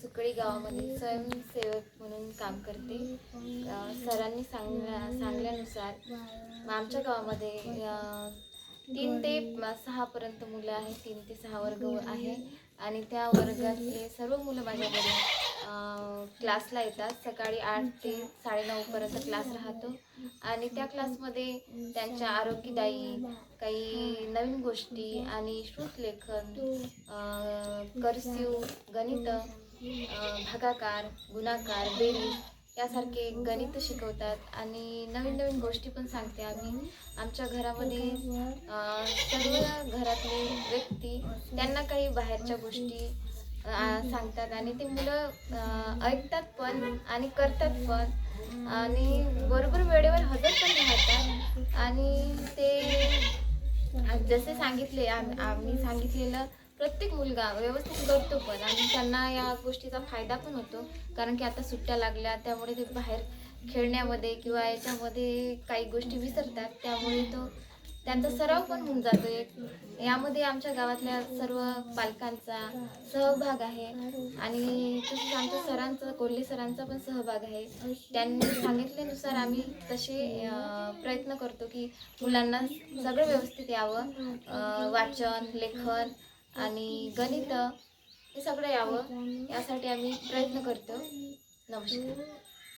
सुकळी गावामध्ये स्वयंसेवक म्हणून काम करते. सरांनी सांगण्या सांगल्यानुसार मग आमच्या गावामध्ये तीन ते सहापर्यंत मुलं आहेत. तीन ते सहा वर्ग आहे. आणि त्या वर्गातले सर्व मुलं माझ्याकडे क्लासला येतात. सकाळी आठ ते साडेनऊपर्यंत क्लास राहतो. आणि त्या क्लासमध्ये त्यांच्या आरोग्यदायी काही नवीन गोष्टी आणि श्रुतलेखन कर्सिव गणित भागाकार गुणाकार बेरीज यासारखे गणित शिकवतात आणि नवीन नवीन गोष्टी पण सांगते आम्ही. आमच्या घरामध्ये सर्व घरातले व्यक्ती त्यांना काही बाहेरच्या गोष्टी सांगतात आणि ते मुलं ऐकतात पण आणि करतात पण. आणि बरोबर वेळेवर हजर पण राहतात. आणि ते जसे सांगितले आम- आम्ही सांगितलेलं प्रत्येक मुलगा व्यवस्थित करतो पण आणि त्यांना या गोष्टीचा फायदा पण होतो. कारण की आता सुट्ट्या लागल्या त्यामुळे ते बाहेर खेळण्यामध्ये किंवा याच्यामध्ये काही गोष्टी विसरतात. त्यामुळे तो त्यांचा सराव पण होऊन जातो. एक यामध्ये आमच्या गावातल्या सर्व पालकांचा सहभाग आहे. आणि तसंच आमच्या सरांचा कोल्हे सरांचा पण सहभाग आहे. त्यांनी सांगितल्यानुसार आम्ही तसे प्रयत्न करतो की मुलांना सगळं व्यवस्थित यावं. वाचन लेखन आणि गणित हे सगळं यावं. यासाठी आम्ही प्रयत्न करतो. नमस्कार.